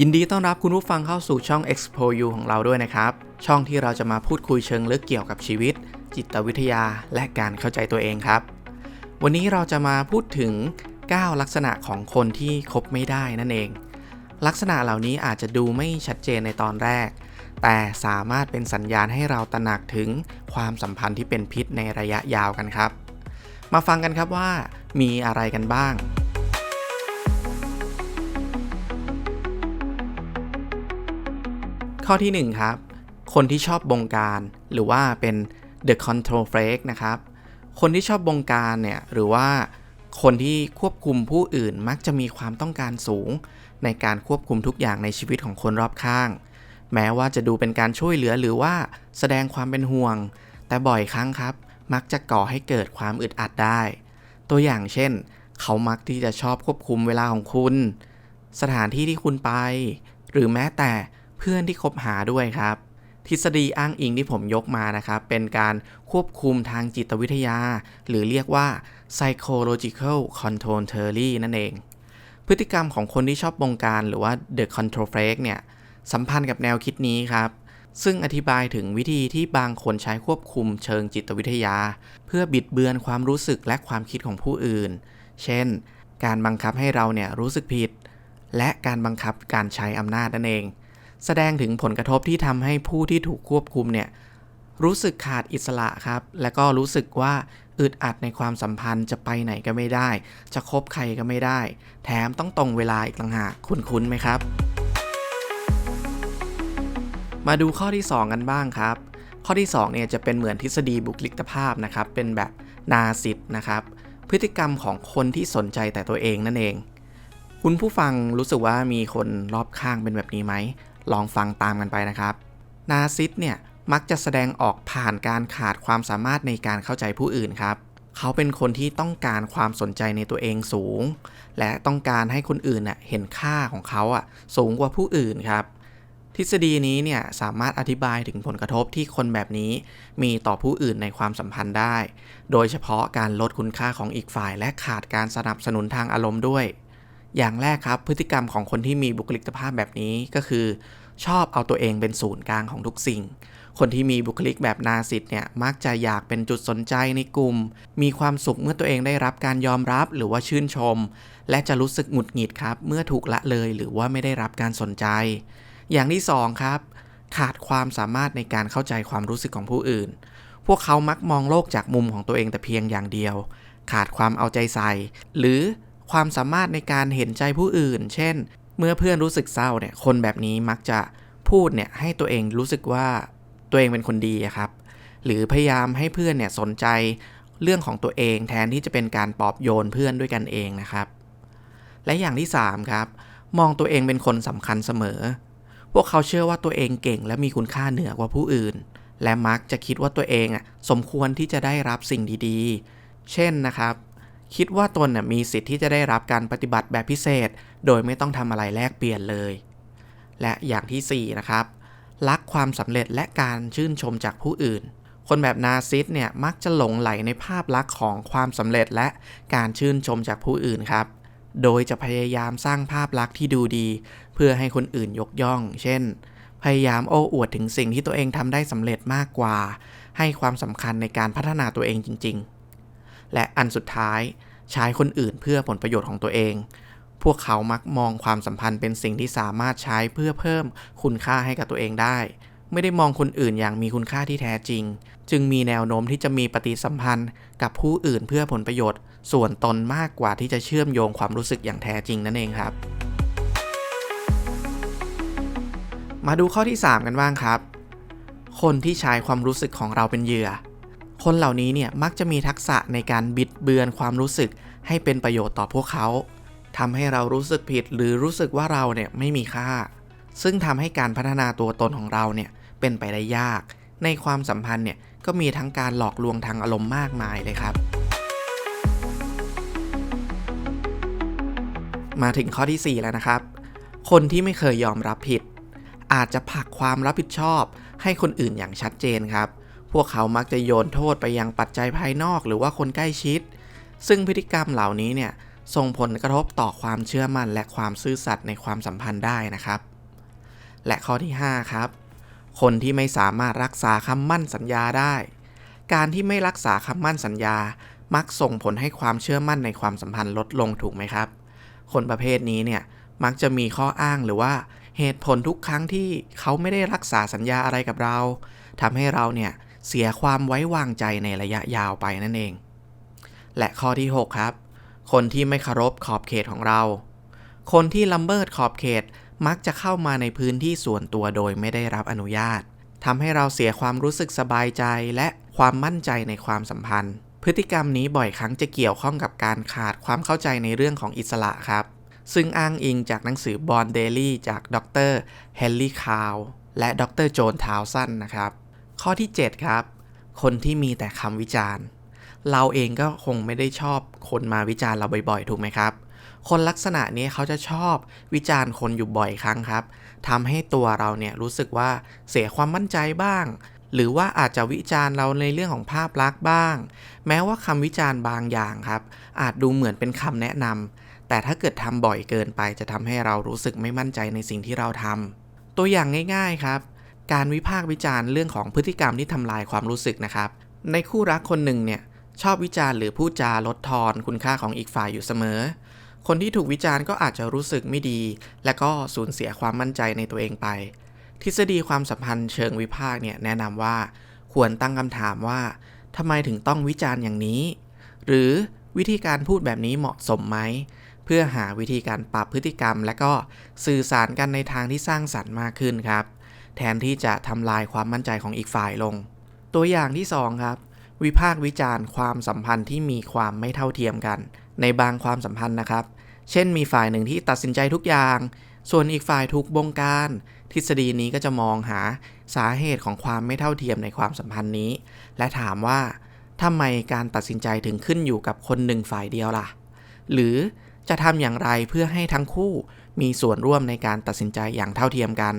ยินดีต้อนรับคุณผู้ฟังเข้าสู่ช่อง Expo U ของเราด้วยนะครับ ช่องที่เราจะมาพูดคุยเชิงลึกเกี่ยวกับชีวิต จิตวิทยาและการเข้าใจตัวเองครับ วันนี้เราจะมาพูดถึง 9 ลักษณะของคนที่คบไม่ได้นั่นเอง ลักษณะเหล่านี้อาจจะดูไม่ชัดเจนในตอนแรก แต่สามารถเป็นสัญญาณให้เราตระหนักถึงความสัมพันธ์ที่เป็นพิษในระยะยาวกันครับ มาฟังกันครับว่ามีอะไรกันบ้าง ข้อที่ 1 ครับ คนที่ชอบบงการหรือว่าเป็น the control freak นะครับ คนที่ชอบบงการเนี่ยหรือว่าคนที่ควบคุมผู้อื่นมักจะมีความต้องการสูง ในการควบคุมทุกอย่างในชีวิตของคนรอบข้าง แม้ว่าจะดูเป็นการช่วยเหลือหรือว่าแสดงความเป็นห่วง แต่บ่อยครั้งครับ มักจะก่อให้เกิดความอึดอัดได้ ตัวอย่างเช่น เขามักที่จะชอบควบคุมเวลาของคุณ สถานที่ที่คุณไป หรือแม้แต่ เพื่อนที่คบหาด้วยครับ ทฤษฎีอ้างอิงที่ผมยกมานะครับ เป็นการควบคุมทางจิตวิทยา หรือเรียกว่า psychological control theory นั่นเอง พฤติกรรมของคนที่ชอบบงการหรือว่า the control freak เนี่ย สัมพันธ์กับแนวคิดนี้ครับซึ่งอธิบายถึงวิธีที่บางคนใช้ควบคุมเชิงจิตวิทยา เพื่อบิดเบือนความรู้สึกและความคิดของผู้อื่น เช่น การบังคับให้เราเนี่ยรู้สึกผิด และการบังคับการใช้อำนาจนั่นเอง แสดงถึงผลกระทบที่ทำให้ผู้ที่ถูกควบคุมเนี่ยรู้สึกขาดอิสระครับ และก็รู้สึกว่าอึดอัดในความสัมพันธ์จะไปไหนก็ไม่ได้ จะคบใครก็ไม่ได้ แถมต้องตรงเวลาอีกต่างหากคุ้นๆไหมครับ มาดูข้อที่ 2 กันบ้างครับ ข้อที่2เนี่ยจะเป็นเหมือนทฤษฎีบุคลิกภาพนะครับ เป็นแบบนาซิตนะครับ พฤติกรรมของคนที่สนใจแต่ตัวเองนั่นเอง คุณผู้ฟังรู้สึกว่ามีคนรอบข้างเป็นแบบนี้ไหม ลองฟังตามกันไปนะครับ นาซิตเนี่ยมักจะแสดงออกผ่านการขาดความสามารถในการเข้าใจผู้อื่นครับ เขาเป็นคนที่ต้องการความสนใจในตัวเองสูง และต้องการให้คนอื่นน่ะเห็นค่าของเขาอะสูงกว่าผู้อื่นครับ ทฤษฎีนี้เนี่ยสามารถอธิบายถึงผลกระทบที่คนแบบนี้ มีต่อผู้อื่นในความสัมพันธ์ได้ โดยเฉพาะการลดคุณค่าของอีกฝ่าย และขาดการสนับสนุนทางอารมณ์ด้วย อย่างแรกครับพฤติกรรมของคนที่มีบุคลิกภาพแบบนี้ก็คือ ชอบเอาตัวเองเป็นศูนย์กลางของทุกสิ่ง คนที่มีบุคลิกแบบนาซิตเนี่ยมักจะอยากเป็นจุดสนใจในกลุ่ม มีความสุขเมื่อตัวเองได้รับการยอมรับหรือว่าชื่นชม และจะรู้สึกหงุดหงิดครับ เมื่อถูกละเลยหรือว่าไม่ได้รับการสนใจ อย่างที่2ครับขาดความสามารถในการเข้าใจความรู้สึกของผู้อื่น พวกเขามักมองโลกจากมุมของตัวเองแต่เพียงอย่างเดียว ขาดความเอาใจใส่ หรือ ความสามารถในการเห็นใจผู้อื่น เช่น เมื่อเพื่อนรู้สึกเศร้าเนี่ย คนแบบนี้มักจะพูดเนี่ยให้ตัวเองรู้สึกว่าตัวเองเป็นคนดีครับ หรือพยายามให้เพื่อนเนี่ยสนใจเรื่องของตัวเองแทนที่จะเป็นการปลอบโยนเพื่อนด้วยกันเองนะครับ และอย่างที่3ครับ มองตัวเองเป็นคนสำคัญเสมอ พวกเขาเชื่อว่าตัวเองเก่งและมีคุณค่าเหนือกว่าผู้อื่น และมักจะคิดว่าตัวเองอะสมควรที่จะได้รับสิ่งดีๆ เช่นนะครับ คิดว่าตนมีสิทธิ์ที่จะได้รับการปฏิบัติแบบพิเศษ โดยไม่ต้องทำอะไรแลกเปลี่ยนเลย และอย่างที่4นะครับรักความสำเร็จและการชื่นชมจากผู้อื่น คนแบบนาซิสเนี่ยมักจะหลงไหลในภาพลักษณ์ของความสำเร็จและการชื่นชมจากผู้อื่นครับ โดยจะพยายามสร้างภาพลักษณ์ที่ดูดี เพื่อให้คนอื่นยกย่อง เช่น พยายามโอ้อวดถึงสิ่งที่ตัวเองทำได้สำเร็จมากกว่า ให้ความสำคัญในการพัฒนาตัวเองจริง ๆ และอันสุดท้ายใช้คนอื่นเพื่อผลประโยชน์ของตัวเอง พวกเขามักมองความสัมพันธ์เป็นสิ่งที่สามารถใช้เพื่อเพิ่มคุณค่าให้กับตัวเองได้ ไม่ได้มองคนอื่นอย่างมีคุณค่าที่แท้จริง จึงมีแนวโน้มที่จะมีปฏิสัมพันธ์กับผู้อื่นเพื่อผลประโยชน์ ส่วนตนมากกว่าที่จะเชื่อมโยงความรู้สึกอย่างแท้จริงนั่นเองครับ มาดูข้อที่ 3 กันบ้างครับ คนที่ใช้ความรู้สึกของเราเป็นเหยื่อ คนเหล่านี้เนี่ยมักจะมีทักษะในการบิดเบือนความรู้สึกให้เป็นประโยชน์ต่อพวกเขาทำให้เรารู้สึกผิดหรือรู้สึกว่าเราเนี่ยไม่มีค่า ซึ่งทำให้การพัฒนาตัวตนของเราเนี่ยเป็นไปได้ยาก ในความสัมพันธ์เนี่ยก็มีทั้งการหลอกลวงทางอารมณ์มากมายเลยครับ มาถึงข้อที่ 4 แล้วนะครับ คนที่ไม่เคยยอมรับผิด อาจจะผลักความรับผิดชอบให้คนอื่นอย่างชัดเจนครับ พวกเขามักจะโยนโทษไปยังปัจจัยภายนอกหรือว่าคนใกล้ชิด ซึ่งพฤติกรรมเหล่านี้เนี่ยส่งผลกระทบต่อความเชื่อมั่นและความซื่อสัตย์ในความสัมพันธ์ได้นะครับ และข้อที่ 5 ครับ คนที่ไม่สามารถรักษาคำมั่นสัญญาได้ การที่ไม่รักษาคำมั่นสัญญา มักส่งผลให้ความเชื่อมั่นในความสัมพันธ์ลดลงถูกไหมครับ คนประเภทนี้เนี่ยมักจะมีข้ออ้างหรือว่าเหตุผลทุกครั้งที่เขาไม่ได้รักษาสัญญาอะไรกับเราทำให้เราเนี่ย เสียความไว้วางใจในระยะยาวไปนั่นเอง และข้อที่ 6 ครับ คนที่ไม่เคารพขอบเขตของเรา คนที่ละเมิดขอบเขตมักจะเข้ามาในพื้นที่ส่วนตัวโดยไม่ได้รับอนุญาตทำให้เราเสียความรู้สึกสบายใจและความมั่นใจในความสัมพันธ์ พฤติกรรมนี้บ่อยครั้งจะเกี่ยวข้องกับการขาดความเข้าใจในเรื่องของอิสระครับ ซึ่งอ้างอิงจากหนังสือบอนเดลี่จากดรเฮนรี่คาวและดรโจนทาวสันนะครับ ข้อที่ 7 ครับ คนที่มีแต่คำวิจารณ์ เราเองก็คงไม่ได้ชอบคนมาวิจารณ์เราบ่อยๆ ถูกไหมครับ คนลักษณะนี้เขาจะชอบวิจารณ์คนอยู่บ่อยครั้งครับทำให้ตัวเราเนี่ยรู้สึกว่าเสียความมั่นใจบ้าง หรือว่าอาจจะวิจารณ์เราในเรื่องของภาพลักษณ์บ้าง แม้ว่าคำวิจารณ์บางอย่างครับ อาจดูเหมือนเป็นคำแนะนำแต่ถ้าเกิดทำบ่อยเกินไปจะทำให้เรารู้สึกไม่มั่นใจในสิ่งที่เราทำตัวอย่างง่าย ๆ ครับ การวิพากษ์วิจารณ์เรื่องของพฤติกรรมที่ทำลายความรู้สึกนะครับ ในคู่รักคนหนึ่งเนี่ยชอบวิจารณ์หรือพูดจาลดทอนคุณค่าของอีกฝ่ายอยู่เสมอ คนที่ถูกวิจารณ์ก็อาจจะรู้สึกไม่ดี และก็สูญเสียความมั่นใจในตัวเองไป ทฤษฎีความสัมพันธ์เชิงวิพากษ์เนี่ยแนะนำว่า ควรตั้งคำถามว่าทำไมถึงต้องวิจารณ์อย่างนี้ หรือวิธีการพูดแบบนี้เหมาะสมไหมเพื่อหาวิธีการปรับพฤติกรรม และก็สื่อสารกันในทางที่สร้างสรรค์มากขึ้นครับ แทนที่จะทำลายความมั่นใจของอีกฝ่ายลง ตัวอย่างที่ 2 ครับ วิพากษ์วิจารณ์ความสัมพันธ์ที่มีความไม่เท่าเทียมกัน ในบางความสัมพันธ์นะครับ เช่นมีฝ่ายหนึ่งที่ตัดสินใจทุกอย่าง ส่วนอีกฝ่ายถูกบงการ ทฤษฎีนี้ก็จะมองหาสาเหตุของความไม่เท่าเทียมในความสัมพันธ์นี้ และถามว่าทำไมการตัดสินใจถึงขึ้นอยู่กับคนหนึ่งฝ่ายเดียวล่ะ หรือจะทำอย่างไรเพื่อให้ทั้งคู่มีส่วนร่วมในการตัดสินใจอย่างเท่าเทียมกัน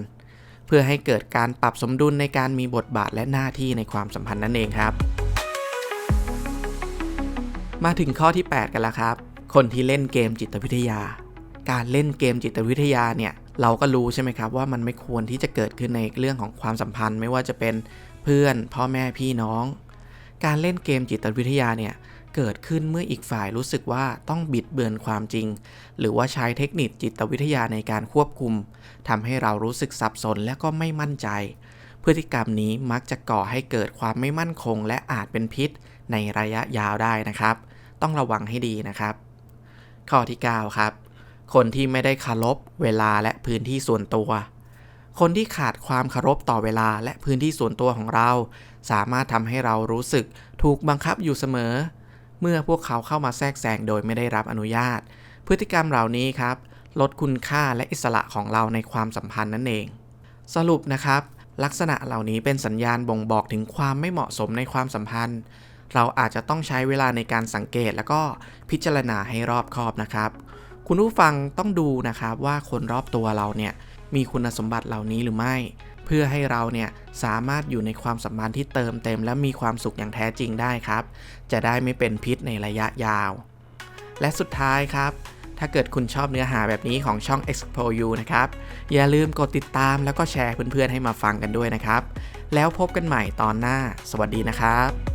เพื่อให้เกิดการปรับสมดุลในการมีบทบาทและหน้าที่ในความสัมพันธ์นั่นเองครับ มาถึงข้อที่ 8 กันแล้วครับ คนที่เล่นเกมจิตวิทยา การเล่นเกมจิตวิทยาเนี่ยเราก็รู้ใช่ไหมครับว่ามันไม่ควรที่จะเกิดขึ้นในเรื่องของความสัมพันธ์ ไม่ว่าจะเป็นเพื่อนพ่อแม่พี่น้อง การเล่นเกมจิตวิทยาเนี่ย เกิดขึ้นเมื่ออีกฝ่ายรู้สึกว่าต้องบิดเบือนความจริง หรือว่าใช้เทคนิคจิตวิทยาในการควบคุมทำให้เรารู้สึกสับสนและก็ไม่มั่นใจ พฤติกรรมนี้มักจะก่อให้เกิดความไม่มั่นคง และอาจเป็นพิษในระยะยาวได้นะครับ ต้องระวังให้ดีนะครับ ข้อที่ 9 ครับ คนที่ไม่ได้เคารพเวลาและพื้นที่ส่วนตัวคนที่ขาดความเคารพต่อเวลาและพื้นที่ส่วนตัวของเรา สามารถทำให้เรารู้สึกถูกบังคับอยู่เสมอ เมื่อพวกเขาเข้ามาแทรกแซงโดยไม่ได้รับอนุญาต พฤติกรรมเหล่านี้ครับ ลดคุณค่าและอิสระของเราในความสัมพันธ์นั่นเอง สรุปนะครับ ลักษณะเหล่านี้เป็นสัญญาณบ่งบอกถึงความไม่เหมาะสมในความสัมพันธ์ เราอาจจะต้องใช้เวลาในการสังเกตแล้วก็พิจารณาให้รอบคอบนะครับ คุณผู้ฟังต้องดูนะครับว่าคนรอบตัวเราเนี่ยมีคุณสมบัติเหล่านี้หรือไม่ เพื่อให้เราเนี่ยสามารถอยู่ในความสัมพันธ์ที่เติมเต็ม และมีความสุขอย่างแท้จริงได้ครับ จะได้ไม่เป็นพิษในระยะยาว และสุดท้ายครับ ถ้าเกิดคุณชอบเนื้อหาแบบนี้ของช่อง Explore You นะครับ อย่าลืมกดติดตามแล้วก็แชร์เพื่อนๆให้มาฟังกันด้วยนะครับ แล้วพบกันใหม่ตอนหน้า สวัสดีนะครับ